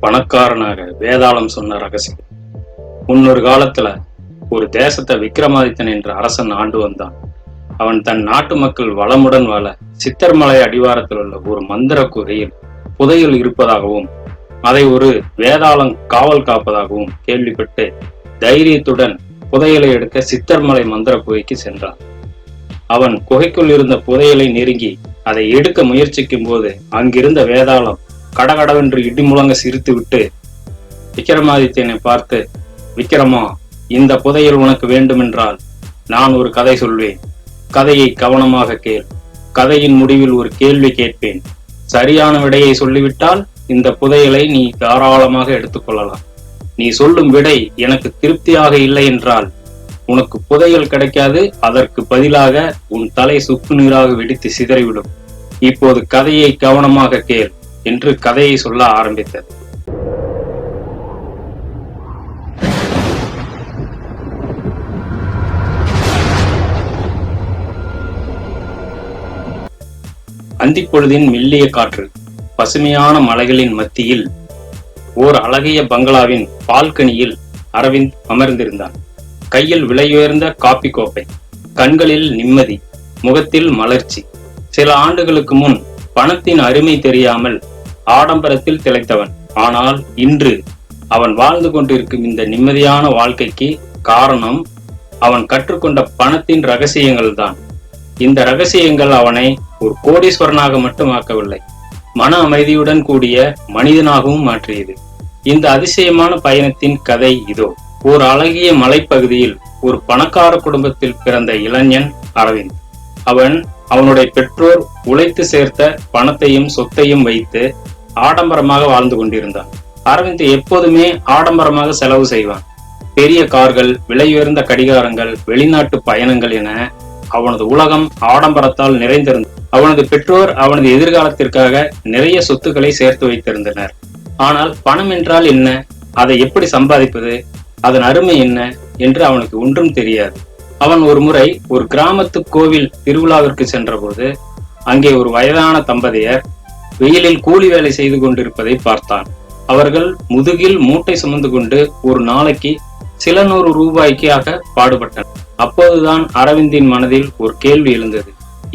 பணக்காரனாக வேதாளம் சொன்ன ரகசியம். முன்னொரு காலத்துல ஒரு தேசத்தை விக்ரமாதித்தன் என்ற அரசன் ஆண்டு வந்தான். அவன் தன் நாட்டு மக்கள் வளமுடன் வாழ சித்தர்மலை அடிவாரத்தில் உள்ள ஒரு மந்திர குகையில் புதையல் இருப்பதாகவும் அதை ஒரு வேதாளம் காவல் காப்பதாகவும் கேள்விப்பட்டு தைரியத்துடன் புதையலை எடுக்க சித்தர்மலை மந்திர குகைக்கு சென்றான். அவன் குகைக்குள் இருந்த புதையலை நெருங்கி அதை எடுக்க முயற்சிக்கும் போது அங்கிருந்த வேதாளம் கடகடவென்று இடி முழங்க சிரித்து விட்டு விக்ரமாதித்யனை பார்த்து விக்ரமா இந்த புதையல் உனக்கு வேண்டுமென்றால் நான் ஒரு கதை சொல்வேன். கதையை கவனமாக கேள். கதையின் முடிவில் ஒரு கேள்வி கேட்பேன். சரியான விடையை சொல்லிவிட்டால் இந்த புதையலை நீ தாராளமாக எடுத்துக்கொள்ளலாம் நீ சொல்லும் விடை எனக்கு திருப்தியாக இல்லை என்றால் உனக்கு புதையல் கிடைக்காது அதற்கு பதிலாக உன் தலை சுக்கு நீராக வெடித்து சிதறிவிடும். இப்போது கதையை கவனமாக கேள். என்று கதையை சொல்ல ஆரம்பித்தது. அந்திப்பொழுதின் மெல்லிய காற்று பசுமையான மலைகளின் மத்தியில் ஓர் அழகிய பங்களாவின் பால்கனியில் அரவிந்த் அமர்ந்திருந்தான். கையில் விலையுயர்ந்த காப்பி கோப்பை கண்களில் நிம்மதி முகத்தில் மலர்ச்சி. சில ஆண்டுகளுக்கு முன் பணத்தின் அருமை தெரியாமல் ஆடம்பரத்தில் திளைத்தவன். ஆனால் இன்று அவன் வாழ்ந்து கொண்டிருக்கும் இந்த நிம்மதியான வாழ்க்கைக்கு காரணம் அவன் கற்றுக்கொண்ட பணத்தின் ரகசியங்கள் தான் இந்த ரகசியங்கள் அவனை ஒரு கோடீஸ்வரனாக மட்டும் ஆக்கவில்லை மன அமைதியுடன் கூடிய மனிதனாகவும் மாற்றியது. இந்த அதிசயமான பயணத்தின் கதை இதோ. ஒரு அழகிய மலைப்பகுதியில் ஒரு பணக்கார குடும்பத்தில் பிறந்த இளைஞன் அரவிந்த். அவன் அவனுடைய பெற்றோர் உழைத்து சேர்த்த பணத்தையும் சொத்தையும் வைத்து ஆடம்பரமாக வாழ்ந்து கொண்டிருந்தான். அரவிந்த் எப்போதுமே ஆடம்பரமாக செலவு செய்வான். பெரிய கார்கள் விலையுயர்ந்த கடிகாரங்கள் வெளிநாட்டு பயணங்கள் என அவனது உலகம் ஆடம்பரத்தால் நிறைந்திருந்தது. அவனது பெற்றோர் அவனது எதிர்காலத்திற்காக நிறைய சொத்துக்களை சேர்த்து வைத்திருந்தனர். ஆனால் பணம் என்றால் என்ன? அதை எப்படி சம்பாதிப்பது? அதன் அருமை என்ன? என்று அவனுக்கு ஒன்றும் தெரியாது. அவன் ஒரு முறை ஒரு கிராமத்து கோவில் திருவிழாவிற்கு சென்றபோது அங்கே ஒரு வயதான தம்பதியர் வெயிலில் கூலி வேலை செய்து கொண்டிருப்பதை பார்த்தான். அவர்கள் முதுகில் மூட்டை சுமந்து கொண்டு ஒரு நாளைக்கு சில நூறு ரூபாய்க்காக பாடுபட்டனர். அப்போதுதான் அரவிந்தின் மனதில் ஒரு கேள்வி எழுந்தது.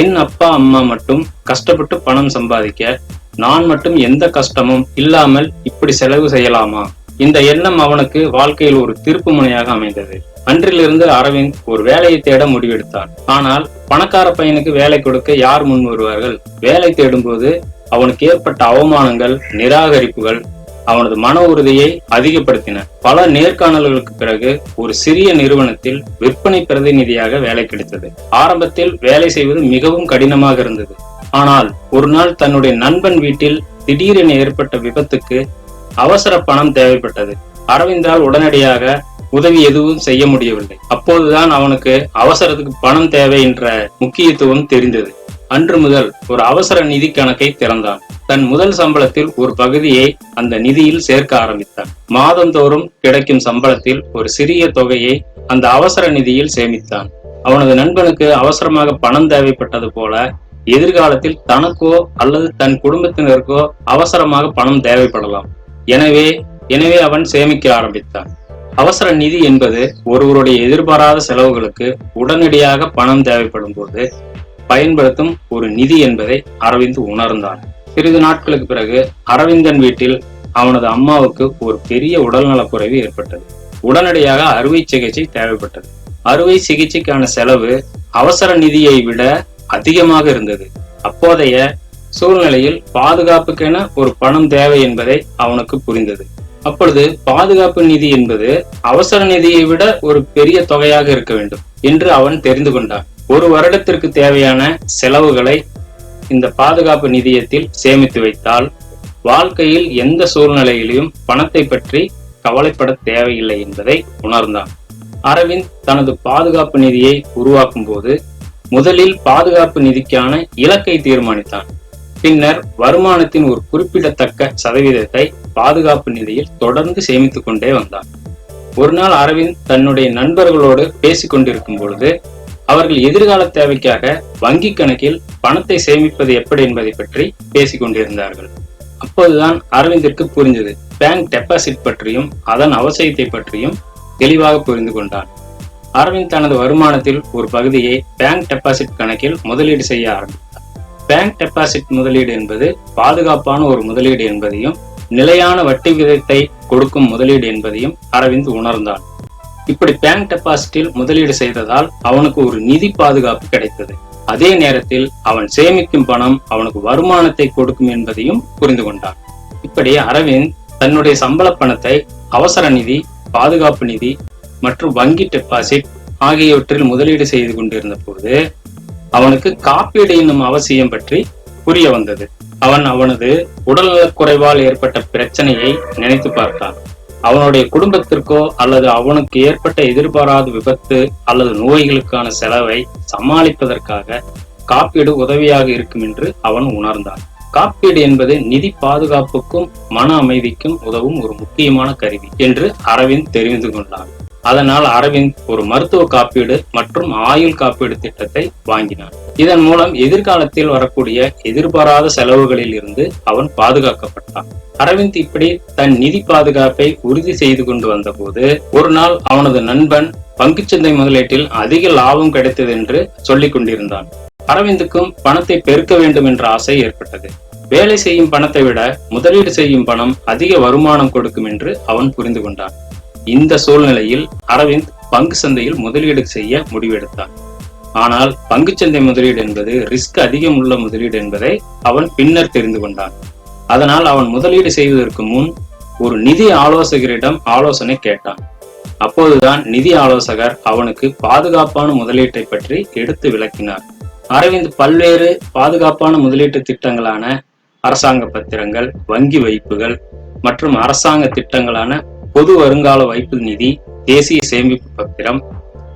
என் அப்பா அம்மா மட்டும் கஷ்டப்பட்டு பணம் சம்பாதிக்க நான் மட்டும் எந்த கஷ்டமும் இல்லாமல் இப்படி செலவு செய்யலாமா? இந்த எண்ணம் அவனுக்கு வாழ்க்கையில் ஒரு திருப்பு முனையாக அமைந்தது. அன்றிலிருந்து அரவிந்த் ஒரு வேலையை தேட முடிவெடுத்தான் ஆனால் பணக்கார பையனுக்கு வேலை கொடுக்க யார் முன் வருவார்கள்? வேலை தேடும்போது அவனுக்கு ஏற்பட்ட அவமானங்கள் நிராகரிப்புகள் அவனது மன உறுதியை அதிகப்படுத்தின. பல நேர்காணல்களுக்கு பிறகு ஒரு சிறிய நிறுவனத்தில் விற்பனை பிரதிநிதியாக வேலை கிடைத்தது. ஆரம்பத்தில் வேலை செய்வது மிகவும் கடினமாக இருந்தது. ஆனால் ஒரு நாள் தன்னுடைய நண்பன் வீட்டில் திடீரென ஏற்பட்ட விபத்துக்கு அவசர பணம் தேவைப்பட்டது. அரவிந்தால் உடனடியாக உதவி எதுவும் செய்ய முடியவில்லை. அப்போதுதான் அவனுக்கு அவசரத்துக்கு பணம் தேவை என்ற முக்கியத்துவம் தெரிந்தது. அன்று முதல் ஒரு அவசர நிதி கணக்கை திறந்தான். தன் முதல் சம்பளத்தில் ஒரு பகுதியை அந்த நிதியில் சேர்க்க ஆரம்பித்தான். மாதந்தோறும் கிடைக்கும் சம்பளத்தில் ஒரு சிறிய தொகையை அந்த அவசர நிதியில் சேமித்தான். அவனது நண்பனுக்கு அவசரமாக பணம் தேவைப்பட்டது போல எதிர்காலத்தில் தனக்கோ அல்லது தன் குடும்பத்தினருக்கோ அவசரமாக பணம் தேவைப்படலாம். எனவே எனவே அவன் சேமிக்க ஆரம்பித்தான். அவசர நிதி என்பது ஒருவருடைய எதிர்பாராத செலவுகளுக்கு உடனடியாக பணம் தேவைப்படும் போது பயன்படுத்தும் ஒரு நிதி என்பதை அரவிந்த் உணர்ந்தான் சிறிது நாட்களுக்கு பிறகு அரவிந்தன் வீட்டில் அவனது அம்மாவுக்கு ஒரு பெரிய உடல்நலக் குறைவு ஏற்பட்டது. உடனடியாக அறுவை சிகிச்சை தேவைப்பட்டது. அறுவை சிகிச்சைக்கான செலவு அவசர நிதியை விட அதிகமாக இருந்தது. அப்போதைய சூழ்நிலையில் பாதுகாப்புக்கென ஒரு பணம் தேவை என்பதை அவனுக்கு புரிந்தது. அப்பொழுது பாதுகாப்பு நிதி என்பது அவசர நிதியை விட ஒரு பெரிய தொகையாக இருக்க வேண்டும் என்று அவன் தெரிந்து கொண்டான். ஒரு வருடத்திற்கு தேவையான செலவுகளை இந்த பாதுகாப்பு நிதியத்தில் சேமித்து வைத்தால் வாழ்க்கையில் எந்த சூழ்நிலையிலும் பணத்தை பற்றி கவலைப்பட தேவையில்லை என்பதை உணர்ந்தான். அரவிந்த் தனது பாதுகாப்பு நிதியை உருவாக்கும் போது முதலில் பாதுகாப்பு நிதிக்கான இலக்கை தீர்மானித்தான். பின்னர் வருமானத்தின் ஒரு குறிப்பிடத்தக்க சதவீதத்தை பாதுகாப்பு நிதியில் தொடர்ந்து சேமித்துக் கொண்டே வந்தான். ஒரு நாள் அரவிந்த் தன்னுடைய நண்பர்களோடு பேசிக் கொண்டிருக்கும் பொழுது அவர்கள் எதிர்கால தேவைக்காக வங்கி கணக்கில் பணத்தை சேமிப்பது எப்படி என்பதை பற்றி பேசிக் கொண்டிருந்தார்கள். அப்போதுதான் அரவிந்திற்கு புரிந்தது. பேங்க் டெபாசிட் பற்றியும் அதன் அவசியத்தை பற்றியும் தெளிவாக புரிந்து கொண்டான். அரவிந்த் தனது வருமானத்தில் ஒரு பகுதியை பேங்க் டெபாசிட் கணக்கில் முதலீடு செய்ய ஆரம்பித்தார். பேங்க் டெபாசிட் முதலீடு என்பது பாதுகாப்பான ஒரு முதலீடு என்பதையும் நிலையான வட்டி விகிதத்தை கொடுக்கும் முதலீடு என்பதையும் அரவிந்த் உணர்ந்தான். இப்படி பேங்க் டெபாசிட்டில் முதலீடு செய்ததால் அவனுக்கு ஒரு நிதி பாதுகாப்பு கிடைத்தது. அதே நேரத்தில் அவன் சேமிக்கும் பணம் அவனுக்கு வருமானத்தை கொடுக்கும் என்பதையும் புரிந்து கொண்டான். இப்படி அரவிந்த் தன்னுடைய சம்பள பணத்தை அவசர நிதி பாதுகாப்பு நிதி மற்றும் வங்கி டெபாசிட் ஆகியவற்றில் முதலீடு செய்து கொண்டிருந்த போது அவனுக்கு காப்பீடு என்னும் அவசியம் பற்றி புரிய வந்தது. அவன் அவனது உடல்நலக் குறைவால் ஏற்பட்ட பிரச்சனையை நினைத்து பார்த்தான். அவனுடைய குடும்பத்திற்கோ அல்லது அவனுக்கு ஏற்பட்ட எதிர்பாராத விபத்து அல்லது நோய்களுக்கான செலவை சமாளிப்பதற்காக காப்பீடு உதவியாக இருக்கும் என்று அவன் உணர்ந்தான். காப்பீடு என்பது நிதி பாதுகாப்புக்கும் மன அமைதிக்கும் உதவும் ஒரு முக்கியமான கருவி என்று அரவிந்த் தெரிந்து கொண்டான். அதனால் அரவிந்த் ஒரு மருத்துவ காப்பீடு மற்றும் ஆயுள் காப்பீடு திட்டத்தை வாங்கினான் இதன் மூலம் எதிர்காலத்தில் வரக்கூடிய எதிர்பாராத செலவுகளில் இருந்து அவன் பாதுகாக்கப்பட்டான். அரவிந்த் இப்படி தன் நிதி பாதுகாப்பை உறுதி செய்து கொண்டு வந்தபோது ஒரு நாள் அவனது நண்பன் பங்குச்சந்தை முதலீட்டில் அதிக லாபம் கிடைத்தது என்று சொல்லிக் கொண்டிருந்தான். அரவிந்துக்கும் பணத்தை பெருக்க வேண்டும் என்ற ஆசை ஏற்பட்டது. வேலை செய்யும் பணத்தை விட முதலீடு செய்யும் பணம் அதிக வருமானம் கொடுக்கும் என்று அவன் புரிந்து கொண்டான். இந்த சூழ்நிலையில் அரவிந்த் பங்கு சந்தையில் முதலீடு செய்ய முடிவெடுத்தார். ஆனால் பங்குச்சந்தை முதலீடு என்பது ரிஸ்க் அதிகம் உள்ள முதலீடு என்பதை அவன் பின்னர் தெரிந்து கொண்டான். அதனால் அவன் முதலீடு செய்வதற்கு முன் ஒரு நிதி ஆலோசகரிடம் ஆலோசனை கேட்டான். அப்போதுதான் நிதி ஆலோசகர் அவனுக்கு பாதுகாப்பான முதலீட்டை பற்றி எடுத்து விளக்கினார். அரவிந்த் பல்வேறு பாதுகாப்பான முதலீட்டு திட்டங்களான அரசாங்க பத்திரங்கள் வங்கி வைப்புகள் மற்றும் அரசாங்க திட்டங்களான பொது வருங்கால வைப்பு நிதி தேசிய சேமிப்பு பத்திரம்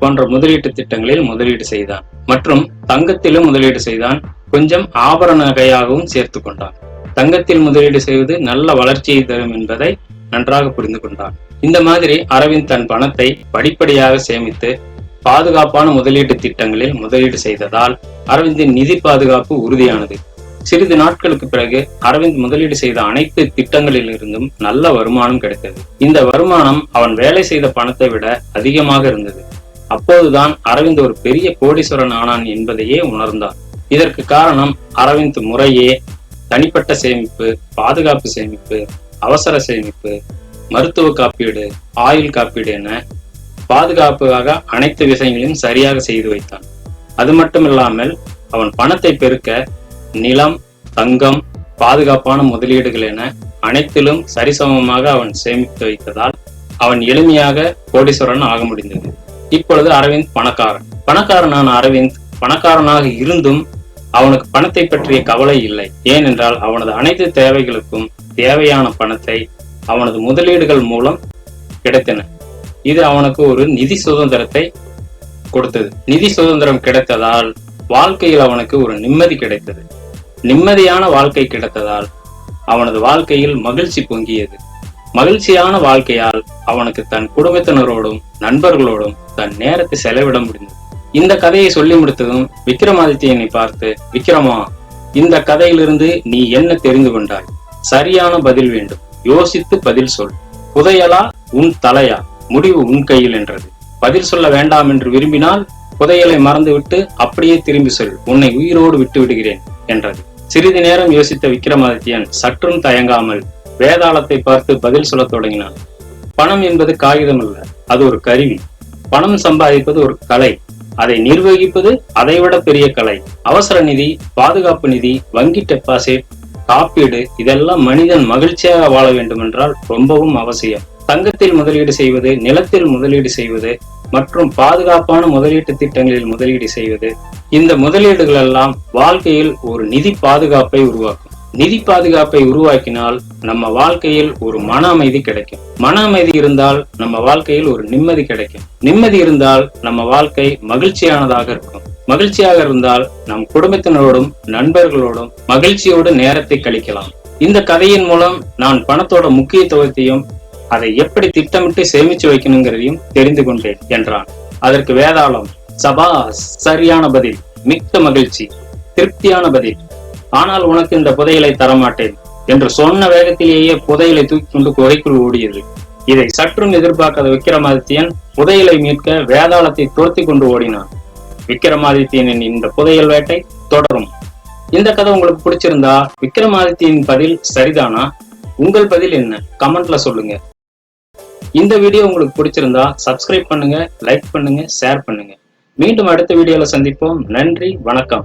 போன்ற முதலீட்டு திட்டங்களில் முதலீடு செய்தான். மற்றும் தங்கத்திலும் முதலீடு செய்தான். கொஞ்சம் ஆபரண நகையாகவும் சேர்த்து கொண்டான். தங்கத்தில் முதலீடு செய்வது நல்ல வளர்ச்சியை தரும் என்பதை நன்றாக புரிந்து கொண்டான். இந்த மாதிரி அரவிந்த் தன் பணத்தை படிப்படியாக சேமித்து பாதுகாப்பான முதலீட்டு திட்டங்களில் முதலீடு செய்ததால் அரவிந்தின் நிதி பாதுகாப்பு உறுதியானது. சிறிது நாட்களுக்கு பிறகு அரவிந்த் முதலீடு செய்த அனைத்து திட்டங்களிலிருந்தும் நல்ல வருமானம் கிடைத்தது. இந்த வருமானம் அவன் வேலை செய்த பணத்தை விட அதிகமாக இருந்தது. அப்போதுதான் அரவிந்த் ஒரு பெரிய கோடீஸ்வரன் ஆனான் என்பதையே உணர்ந்தார் இதற்கு காரணம் அரவிந்த் முறையே தனிப்பட்ட சேமிப்பு பாதுகாப்பு சேமிப்பு அவசர சேமிப்பு மருத்துவ காப்பீடு ஆயுள் காப்பீடு என பாதுகாப்புக்காக அனைத்து விஷயங்களையும் சரியாக செய்து வைத்தான். அது மட்டுமில்லாமல் அவன் பணத்தை பெருக்க நிலம் தங்கம் பாதுகாப்பான முதலீடுகள் என அனைத்திலும் சரிசமமாக அவன் சேமித்து வைத்ததால் அவன் எளிமையாக கோடீஸ்வரன் ஆக முடிந்தது. இப்பொழுது அரவிந்த் பணக்காரன். பணக்காரனான அரவிந்த் பணக்காரனாக இருந்தும் அவனுக்கு பணத்தை பற்றிய கவலை இல்லை. ஏனென்றால் அவனது அனைத்து தேவைகளுக்கும் தேவையான பணத்தை அவனது முதலீடுகள் மூலம் கிடைத்தன. இது அவனுக்கு ஒரு நிதி சுதந்திரத்தை கொடுத்தது. நிதி சுதந்திரம் கிடைத்ததால் வாழ்க்கையில் அவனுக்கு ஒரு நிம்மதி கிடைத்தது. நிம்மதியான வாழ்க்கை கிடைத்ததால் அவனது வாழ்க்கையில் மகிழ்ச்சி பொங்கியது. மகிழ்ச்சியான வாழ்க்கையால் அவனுக்கு தன் குடும்பத்தினரோடும் நண்பர்களோடும் தன் நேரத்தை செலவிட முடிந்தது. இந்த கதையை சொல்லி முடித்ததும் விக்ரமாதித்யனை பார்த்து விக்ரமா இந்த கதையிலிருந்து நீ என்ன தெரிந்து கொண்டாய்? சரியான பதில் வேண்டும். யோசித்து பதில் சொல். புதையலா உன் தலையா? முடிவு உன் கையில் என்றது. பதில் சொல்ல வேண்டாம் என்று விரும்பினால் புதையலை மறந்துவிட்டு அப்படியே திரும்பி சொல். உன்னை உயிரோடு விட்டு விடுகிறேன் என்றது. சிறிது நேரம் யோசித்த விக்ரமாதித்யன் சற்றும் தயங்காமல் வேதாளத்தை பார்த்து பதில் சொல்லத் தொடங்கினான். பணம் என்பது காகிதம் அல்ல அது ஒரு கருவி. பணம் சம்பாதிப்பது ஒரு கலை. அதை நிர்வகிப்பது அதைவிட பெரிய கலை. அவசர நிதி பாதுகாப்பு நிதி வங்கி டெபாசிட் காப்பீடு இதெல்லாம் மனிதன் மகிழ்ச்சியாக வாழ வேண்டும் என்றால் ரொம்பவும் அவசியம். தங்கத்தில் முதலீடு செய்வது நிலத்தில் முதலீடு செய்வது மற்றும் பாதுகாப்பான முதலீட்டு திட்டங்களில் முதலீடு செய்வது. இந்த முதலீடுகள் எல்லாம் வாழ்க்கையில் ஒரு நிதி பாதுகாப்பை உருவாக்கும். நிதி பாதுகாப்பை உருவாக்கினால் நம்ம வாழ்க்கையில் ஒரு மன அமைதி கிடைக்கும். மன அமைதி இருந்தால் நம்ம வாழ்க்கையில் ஒரு நிம்மதி கிடைக்கும். நிம்மதி இருந்தால் நம்ம வாழ்க்கை மகிழ்ச்சியானதாக இருக்கும். மகிழ்ச்சியாக இருந்தால் நம் குடும்பத்தினரோடும் நண்பர்களோடும் மகிழ்ச்சியோடு நேரத்தை கழிக்கலாம். இந்த கதையின் மூலம் நான் பணத்தோட முக்கியத்துவத்தையும் அதை எப்படி திட்டமிட்டு சேமிச்சு வைக்கணுங்கிறதையும் தெரிந்து கொண்டேன் என்றான். அதற்கு வேதாளம் சபா சரியான பதில் மிக்க மகிழ்ச்சி திருப்தியான பதில். ஆனால் உனக்கு இந்த புதையலை தரமாட்டேன் என்று சொன்ன வேகத்திலேயே புதையலை தூக்கி கொண்டு குகைக்குள் ஓடியது. இதை சற்றும் எதிர்பார்க்காத விக்ரமாதித்யன் புதையலை மீட்க வேதாளத்தை துரத்தி கொண்டு ஓடினான். விக்ரமாதித்யனின் இந்த புதையல் வேட்டை தொடரும். இந்த கதை உங்களுக்கு பிடிச்சிருந்தா விக்ரமாதித்யனின் பதில் சரிதானா? உங்கள் பதில் என்ன? கமெண்ட்ல சொல்லுங்க. இந்த வீடியோ உங்களுக்கு பிடிச்சிருந்தா சப்ஸ்கிரைப் பண்ணுங்க லைக் பண்ணுங்க ஷேர் பண்ணுங்க. மீண்டும் அடுத்த வீடியோல சந்திப்போம். நன்றி வணக்கம்.